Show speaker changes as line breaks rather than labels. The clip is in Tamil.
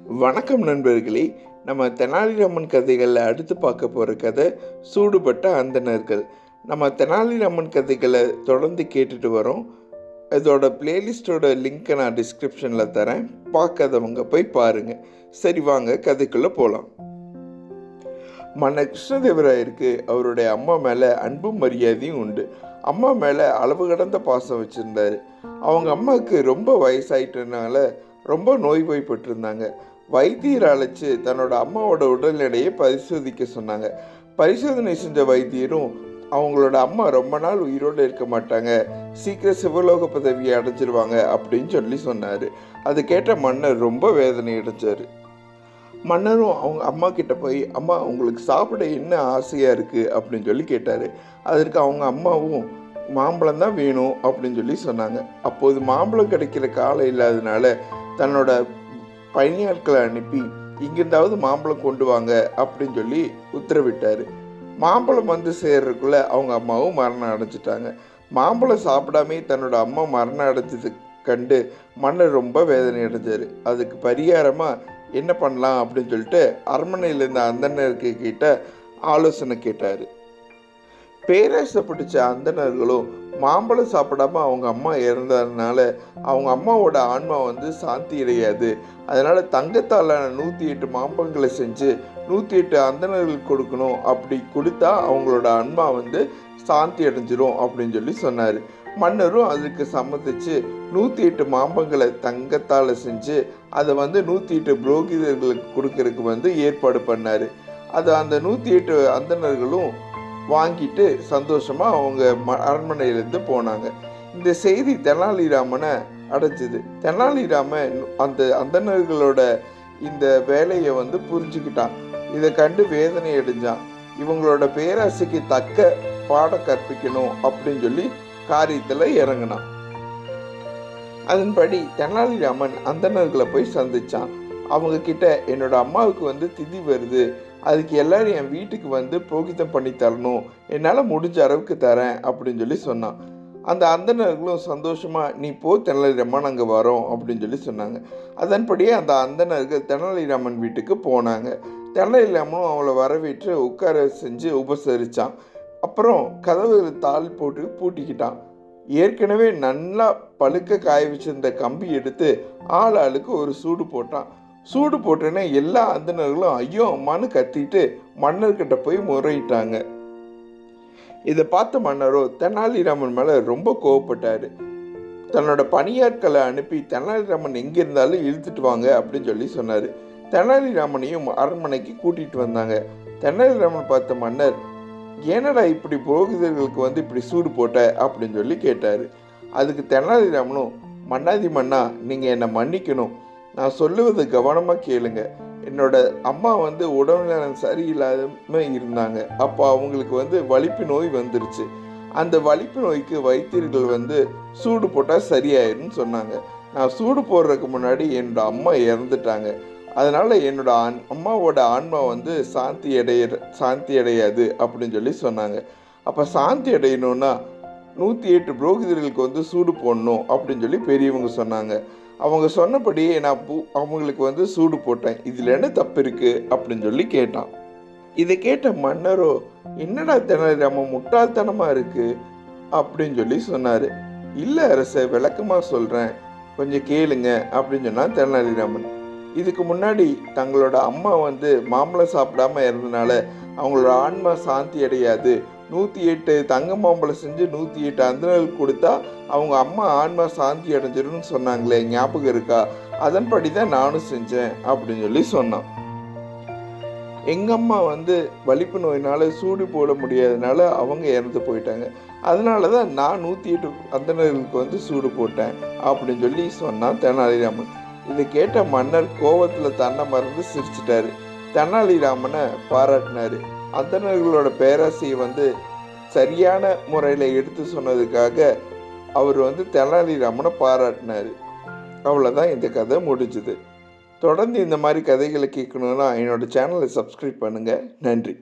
வணக்கம் நண்பர்களே நம்ம தெனாலிராமன் கதைகளில் அடுத்து பார்க்க போகிற கதை சூடுபட்ட அந்தணர்கள். நம்ம தெனாலிராமன் கதைகளை தொடர்ந்து கேட்டுட்டு வரோம். இதோட பிளேலிஸ்டோட லிங்க்கை நான் டிஸ்கிரிப்ஷனில் தரேன். பார்க்காதவங்க போய் பாருங்கள் சரி வாங்க கதைக்குள்ளே போகலாம் மன்ன கிருஷ்ணதேவராயருக்கு அவருடைய அம்மா மேலே அன்பும் மரியாதையும் உண்டு. அம்மா மேலே அளவு கடந்த பாசம் வச்சுருந்தார். அவங்க அம்மாவுக்கு ரொம்ப வயசாயிட்டனால ரொம்ப நோய்வாய்ப்பட்டிருந்தாங்க. வைத்தியர் அழைச்சி தன்னோட அம்மாவோட உடல் எடையை பரிசோதிக்க சொன்னாங்க. பரிசோதனை செஞ்ச வைத்தியரும் அவங்களோட அம்மா ரொம்ப நாள் உயிரோடு இருக்க மாட்டாங்க. சீக்கிரம் சிவலோக பதவியை அடைஞ்சிருவாங்க அப்படின்னு சொல்லி சொன்னார். அது கேட்ட மன்னர் ரொம்ப வேதனை அடைஞ்சார். மன்னரும் அவங்க அம்மா கிட்ட போய் அம்மா உங்களுக்கு சாப்பிட என்ன ஆசையாக இருக்குது அப்படின்னு சொல்லி கேட்டார். அதற்கு அவங்க அம்மாவும் மாம்பழம் தான் வேணும் அப்படின்னு சொல்லி சொன்னாங்க. அப்போது மாம்பழம் கிடைக்கிற காலம் இல்லாதனால தன்னோட பணியாட்களை அனுப்பி இங்கிருந்தாவது மாம்பழம் கொண்டு வாங்க அப்படின்னு சொல்லி உத்தரவிட்டார். மாம்பழம் வந்து சேர்றதுக்குள்ள அவங்க அம்மாவும் மரணம் அடைஞ்சிட்டாங்க. மாம்பழம் சாப்பிடாமே தன்னோட அம்மா மரணம் அடைஞ்சது கண்டு மன்னர் ரொம்ப வேதனை அடைஞ்சார். அதுக்கு பரிகாரமாக என்ன பண்ணலாம்? அப்படின்னு சொல்லிட்டு அரண்மனையில் இருந்த அந்தனருக்கு கிட்ட ஆலோசனை கேட்டார். பேரரசை பிடிச்ச மாம்பழம் சாப்பிடாம அவங்க அம்மா இறந்ததுனால அவங்க அம்மாவோட ஆன்மா வந்து சாந்தி அடையாது. அதனால் தங்கத்தாலான நூற்றி எட்டு மாம்பழங்களை செஞ்சு நூற்றி எட்டு அந்தணர்களுக்கு கொடுக்கணும். அப்படி கொடுத்தா அவங்களோட அன்மா வந்து சாந்தி அடைஞ்சிரும் அப்படின்னு சொல்லி சொன்னார். மன்னரும் அதுக்கு சம்மதிச்சு நூற்றி எட்டு மாம்பங்களை தங்கத்தால் செஞ்சு அதை வந்து நூற்றி எட்டு புரோகிதர்களுக்கு கொடுக்கறதுக்கு வந்து ஏற்பாடு பண்ணார். அது அந்த நூற்றி எட்டு அந்தனர்களும் வாங்கிட்டு சந்தோஷமாக அவங்க ம அரண்மனையிலேருந்து போனாங்க. இந்த செய்தி தெனாலிராமனை அடைஞ்சது. தெனாலிராமன் அந்த அந்தணர்களோட இந்த வேலையை வந்து புரிஞ்சுக்கிட்டான். இதை கண்டு வேதனை அடைஞ்சான். இவங்களோட பேராசைக்கு தக்க பாட கற்பிக்கணும் அப்படின்னு சொல்லி காரியத்தில் இறங்கினான். அதன்படி தெனாலிராமன் அந்தணர்களை போய் சந்திச்சான். அவங்க கிட்ட என்னோட அம்மாவுக்கு வந்து திதி வருது. அதுக்கு எல்லாரும் என் வீட்டுக்கு வந்து புரோகிதம் பண்ணி தரணும். என்னால் முடிஞ்ச அளவுக்கு தரேன் அப்படின்னு சொல்லி சொன்னான். அந்த அந்தனர்களும் சந்தோஷமாக நீ போ தெனாலிராமன் அங்கே வரோம் அப்படின்னு சொல்லி சொன்னாங்க. அதன்படியே அந்த அந்தனர்கள் தெனாலிராமன் வீட்டுக்கு போனாங்க. தெனாலிராமனும் அவளை வரவேற்று உட்கார செஞ்சு உபசரித்தான் அப்புறம் கதவு தாள் போட்டு பூட்டிக்கிட்டான். ஏற்கனவே நல்லா பழுக்க காய வச்சிருந்த கம்பி எடுத்து ஆள் ஆளுக்கு ஒரு சூடு போட்டான். சூடு போட்டோன்னே எல்லா அந்தணர்களும் ஐயோ அம்மான்னு கத்திட்டு மன்னர்கிட்ட போய் முறையிட்டாங்க. இதை பார்த்த மன்னரோ தெனாலிராமன் மேலே ரொம்ப கோவப்பட்டார். தன்னோட பணியாட்களை அனுப்பி தெனாலிராமன் எங்கே இருந்தாலும் இழுத்துட்டு வாங்க அப்படின்னு சொல்லி சொன்னார். தெனாலிராமனையும் அரண்மனைக்கு கூட்டிகிட்டு வந்தாங்க. தெனாலிராமன் பார்த்த மன்னர் ஏனடா இப்படி புரோகிதர்களுக்கு வந்து இப்படி சூடு போட்ட? அப்படின்னு சொல்லி கேட்டார். அதுக்கு தெனாலிராமனும் மன்னாதி மன்னா நீங்கள் என்னை மன்னிக்கணும். நான் சொல்லுவது கவனமாக கேளுங்க. என்னோட அம்மா வந்து உடல்நலம் சரியில்லாம இருந்தாங்க. அப்போ அவங்களுக்கு வந்து வலிப்பு நோய் வந்துருச்சு. அந்த வலிப்பு நோய்க்கு வைத்தியர்கள் வந்து சூடு போட்டால் சரியாயிருன்னு சொன்னாங்க. நான் சூடு போடுறதுக்கு முன்னாடி என்னோட அம்மா இறந்துட்டாங்க. அதனால் என்னோட ஆண் அம்மாவோட ஆன்மா வந்து சாந்தி அடைய சாந்தி அடையாது அப்படின்னு சொல்லி சொன்னாங்க. அப்போ சாந்தி அடையணும்னா நூற்றி எட்டு புரோகிதர்களுக்கு வந்து சூடு போடணும் அப்படின்னு சொல்லி பெரியவங்க சொன்னாங்க. அவங்க சொன்னபடியே நான் பூ அவங்களுக்கு வந்து சூடு போட்டேன். இதில் என்ன தப்பு இருக்குது அப்படின்னு சொல்லி கேட்டான். இதை கேட்ட மன்னரோ என்னடா தெனாலிராமன் முட்டாள்தனமாக இருக்குது அப்படின்னு சொல்லி சொன்னார். இல்லை அரச விளக்கமாக சொல்கிறேன் கொஞ்சம் கேளுங்க அப்படின்னு சொன்னான் தெனாலிராமன். இதுக்கு முன்னாடி தங்களோட அம்மா வந்து மாம்பழம் சாப்பிடாம இருந்தனால அவங்களோட ஆன்மா சாந்தி அடையாது. நூற்றி எட்டு தங்க மாம்பழம் செஞ்சு நூற்றி எட்டு அந்தனர்கள் கொடுத்தா அவங்க அம்மா ஆன்மா சாந்தி அடைஞ்சிரும்னு சொன்னாங்களே ஞாபகம் இருக்கா? அதன்படி தான் நானும் செஞ்சேன் அப்படின்னு சொல்லி சொன்னான். எங்கள் அம்மா வந்து வலிப்பு நோயினால் சூடு போட முடியாதனால அவங்க இறந்து போயிட்டாங்க. அதனால தான் நான் நூற்றி எட்டு அந்தனர்களுக்கு வந்து சூடு போட்டேன் அப்படின்னு சொல்லி சொன்னான் தெனாலிராமன். இதை கேட்ட மன்னர் கோவத்தில் தன்னை மறந்து சிரிச்சிட்டாரு. தெனாலிராமனை பாராட்டினாரு. அந்தணர்களோட பேராசையை வந்து சரியான முறையில் எடுத்து சொன்னதுக்காக அவர் வந்து தெனாலிராமனை பாராட்டினார். அவ்வளோதான் இந்த கதை முடிஞ்சுது. தொடர்ந்து இந்த மாதிரி கதைகளை கேட்கணுன்னா என்னோட சேனலை சப்ஸ்கிரைப் பண்ணுங்கள் நன்றி.